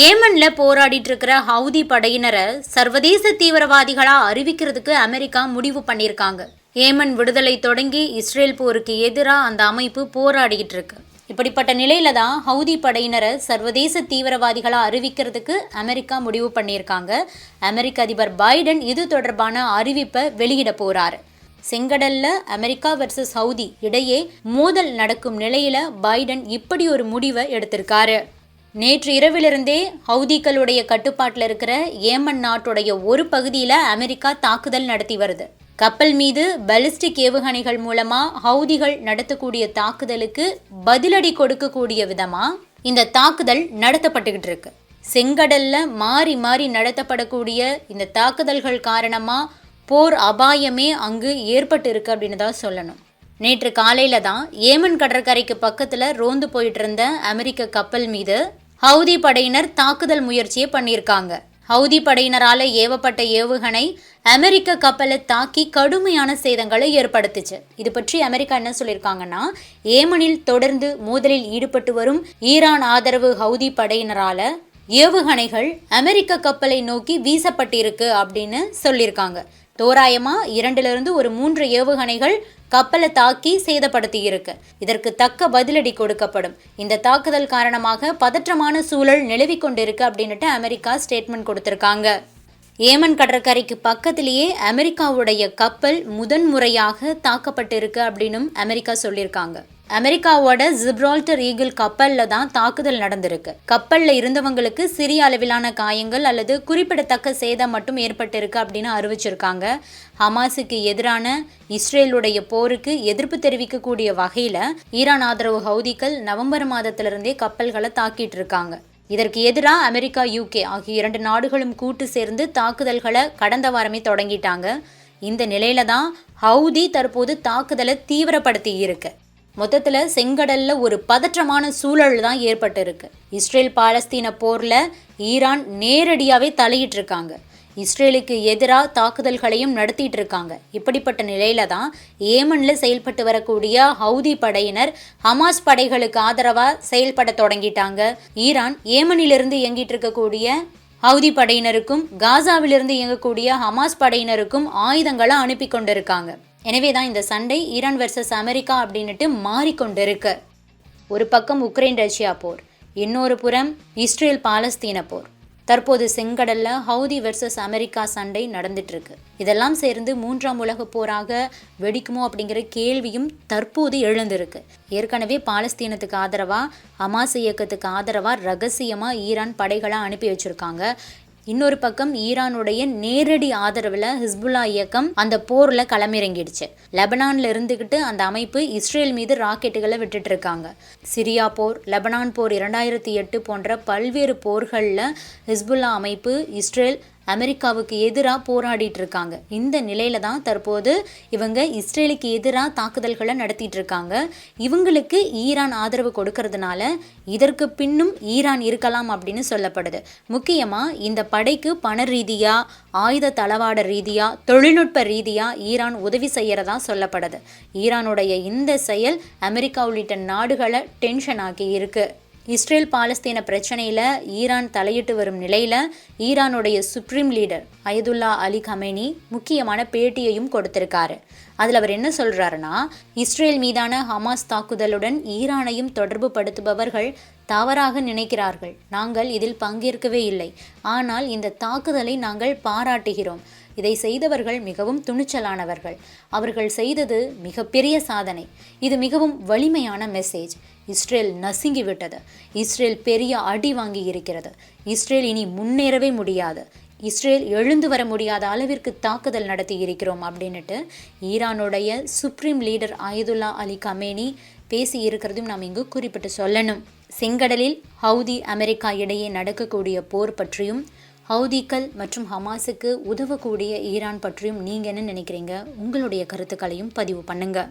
ஏமன்ல போராடிட்டு இருக்கிற ஹவுதி படையினரை சர்வதேச தீவிரவாதிகளா அறிவிக்கிறதுக்கு அமெரிக்கா முடிவு பண்ணியிருக்காங்க. ஏமன் விடுதலை தொடங்கி இஸ்ரேல் போருக்கு எதிராக அந்த அமைப்பு போராடிக்கிட்டு இருக்கு இப்படிப்பட்ட நிலையில தான் ஹவுதி படையினரை சர்வதேச தீவிரவாதிகளாக அறிவிக்கிறதுக்கு அமெரிக்கா முடிவு பண்ணியிருக்காங்க. அமெரிக்க அதிபர் பைடன் இது தொடர்பான அறிவிப்பை வெளியிட போறாரு. செங்கடல்ல அமெரிக்கா வர்சஸ் ஹவுதி இடையே மோதல் நடக்கும் நிலையில பைடன் இப்படி ஒரு முடிவை எடுத்திருக்காரு. நேற்று இரவிலிருந்தே ஹவுதிகளுடைய கட்டுப்பாட்டில் இருக்கிற ஏமன் நாட்டுடைய ஒரு பகுதியில் அமெரிக்கா தாக்குதல் நடத்தி வருது. கப்பல் மீது பலிஸ்டிக் ஏவுகணைகள் மூலமா ஹவுதிகள் நடத்தக்கூடிய தாக்குதலுக்கு பதிலடி கொடுக்கக்கூடிய விதமா இந்த தாக்குதல் நடத்தப்பட்டுக்கிட்டு இருக்கு. செங்கடல்ல மாறி மாறி நடத்தப்படக்கூடிய இந்த தாக்குதல்கள் காரணமா போர் அபாயமே அங்கு ஏற்பட்டு இருக்கு அப்படின்னு தான் சொல்லணும். நேற்று காலையில தான் ஏமன் கடற்கரைக்கு பக்கத்துல ரோந்து போயிட்டு இருந்த அமெரிக்க கப்பல் மீது ஹவுதி படையினர் தாக்குதல் முயற்சியை பண்ணியிருக்காங்க. ஹவுதி படையினரால ஏவப்பட்ட ஏவுகணை அமெரிக்க கப்பலை தாக்கி கடுமையான சேதங்களை ஏற்படுத்துச்சு. இது பற்றி அமெரிக்கா என்ன சொல்லியிருக்காங்கன்னா ஏமனில் தொடர்ந்து மோதலில் ஈடுபட்டு வரும் ஈரான் ஆதரவு ஹவுதி படையினரால ஏவுகணைகள் அமெரிக்க கப்பலை நோக்கி வீசப்பட்டிருக்கு அப்படின்னு சொல்லியிருக்காங்க. தோராயமா இரண்டிலிருந்து ஒரு மூன்று ஏவுகணைகள் கப்பலை தாக்கி சேதப்படுத்தியிருக்கு. இதற்கு தக்க பதிலடி கொடுக்கப்படும். இந்த தாக்குதல் காரணமாக பதற்றமான சூழல் நிலவி கொண்டிருக்கு அப்படின்னுட்டு அமெரிக்கா ஸ்டேட்மெண்ட் கொடுத்திருக்காங்க. ஏமன் கடற்கரைக்கு பக்கத்திலேயே அமெரிக்காவுடைய கப்பல் முதன்முறையாக தாக்கப்பட்டிருக்கு அப்படின்னும் அமெரிக்கா சொல்லியிருக்காங்க. அமெரிக்காவோட ஜிப்ரால்டர் ஈகிள் கப்பல்ல தான் தாக்குதல் நடந்திருக்கு. கப்பலில் இருந்தவங்களுக்கு சிறிய அளவிலான காயங்கள் அல்லது குறிப்பிடத்தக்க சேதம் மட்டும் ஏற்பட்டிருக்கு அப்படின்னு அறிவிச்சிருக்காங்க. ஹமாஸுக்கு எதிரான இஸ்ரேலுடைய போருக்கு எதிர்ப்பு தெரிவிக்கக்கூடிய வகையில் ஈரான் ஆதரவு ஹவுதிகள் நவம்பர் மாதத்திலிருந்தே கப்பல்களை தாக்கிட்டு இருக்காங்க. இதற்கு எதிராக அமெரிக்கா யூகே ஆகிய இரண்டு நாடுகளும் கூட்டு சேர்ந்து தாக்குதல்களை கடந்த வாரமே தொடங்கிட்டாங்க. இந்த நிலையில தான் ஹவுதி தற்போது தாக்குதலை தீவிரப்படுத்தி இருக்கு மொத்தத்தில் செங்கடலில் ஒரு பதற்றமான சூழல் தான் ஏற்பட்டிருக்கு. இஸ்ரேல் பாலஸ்தீன போரில் ஈரான் நேரடியாகவே தலையிட்டிருக்காங்க இஸ்ரேலுக்கு எதிராக தாக்குதல்களையும் நடத்திட்டு இருக்காங்க. இப்படிப்பட்ட நிலையில தான் ஏமனில் செயல்பட்டு வரக்கூடிய ஹவுதி படையினர் ஹமாஸ் படைகளுக்கு ஆதரவாக செயல்பட தொடங்கிட்டாங்க. ஈரான் ஏமனிலிருந்து இயங்கிட்டு இருக்கக்கூடிய ஹவுதி படையினருக்கும் காசாவிலிருந்து இயங்கக்கூடிய ஹமாஸ் படையினருக்கும் ஆயுதங்களை அனுப்பி கொண்டிருக்காங்க. எனவே தான் இந்த சண்டை ஈரான் வெர்சஸ் அமெரிக்கா அப்படின்னுட்டு மாறிக்கொண்டிருக்கு. ஒரு பக்கம் உக்ரைன் ரஷ்யா போர் இன்னொரு புறம் இஸ்ரேல் பாலஸ்தீன போர். தற்போது செங்கடல்ல ஹவுதி வெர்சஸ் அமெரிக்கா சண்டை நடந்துட்டு இருக்கு இதெல்லாம் சேர்ந்து மூன்றாம் உலக போராக வெடிக்குமோ அப்படிங்கிற கேள்வியும் தற்போது எழுந்திருக்கு. ஏற்கனவே பாலஸ்தீனத்துக்கு ஆதரவா ஹமாஸ் இயக்கத்துக்கு ஆதரவா ரகசியமா ஈரான் படைகளை அனுப்பி வச்சிருக்காங்க. இன்னொரு பக்கம் ஈரானுடைய நேரடி ஆதரவில் ஹிஸ்புல்லா இயக்கம் அந்த போரில் களமிறங்கிடுச்சு. லெபனானில் இருந்துக்கிட்டு அந்த அமைப்பு இஸ்ரேல் மீது ராக்கெட்டுகளை விட்டுட்டு இருக்காங்க. சிரியா போர் லெபனான் போர் இரண்டாயிரத்தி எட்டு போன்ற பல்வேறு போர்களில் ஹிஸ்புல்லா அமைப்பு இஸ்ரேல் அமெரிக்காவுக்கு எதிராக போராடிட்டு இருக்காங்க இந்த நிலையில தான் தற்போது இவங்க இஸ்ரேலுக்கு எதிராக தாக்குதல்களை நடத்திட்டு இருக்காங்க இவங்களுக்கு ஈரான் ஆதரவு கொடுக்கறதுனால இதற்கு பின்னும் ஈரான் இருக்கலாம் அப்படின்னு சொல்லப்படுது. முக்கியமாக இந்த படைக்கு பண ரீதியாக ஆயுத தளவாட ரீதியாக தொழில்நுட்ப ரீதியாக ஈரான் உதவி செய்யறதா சொல்லப்படுது. ஈரானுடைய இந்த செயல் அமெரிக்கா உள்ளிட்ட நாடுகளை டென்ஷன் ஆக்கி இருக்குது இஸ்ரேல் பாலஸ்தீன பிரச்சனையில் ஈரான் தலையிட்டு வரும் நிலையில் ஈரானுடைய supreme leader Ayatollah Ali Khamenei முக்கியமான பேட்டியையும் கொடுத்திருக்காரு. அதில் அவர் என்ன சொல்கிறாருன்னா இஸ்ரேல் மீதான ஹமாஸ் தாக்குதலுடன் ஈரானையும் தொடர்பு படுத்துபவர்கள் தவறாக நினைக்கிறார்கள். நாங்கள் இதில் பங்கேற்கவே இல்லை. ஆனால் இந்த தாக்குதலை நாங்கள் பாராட்டுகிறோம். இதை செய்தவர்கள் மிகவும் துணிச்சலானவர்கள். அவர்கள் செய்தது மிகப்பெரிய சாதனை. இது மிகவும் வலிமையான மெசேஜ் இஸ்ரேல் நசுங்கி விட்டது இஸ்ரேல் பெரிய அடி வாங்கி இருக்கிறது இஸ்ரேல் இனி முன்னேறவே முடியாது. இஸ்ரேல் எழுந்து வர முடியாத அளவிற்கு தாக்குதல் நடத்தி இருக்கிறோம் அப்படின்னுட்டு ஈரானுடைய supreme leader Ayatollah Ali Khamenei பேசி இருக்கிறதையும் நாம் இங்கு குறிப்பிட்டு சொல்லணும். செங்கடலில் ஹவுதி அமெரிக்கா இடையே நடக்கக்கூடிய போர் பற்றியும் ஹவுதிக்கள் மற்றும் ஹமாஸுக்கு உதவக்கூடிய ஈரான் பற்றியும் நீங்கள் என்ன நினைக்கிறீங்க? உங்களுடைய கருத்துக்களையும் பதிவு பண்ணுங்கள்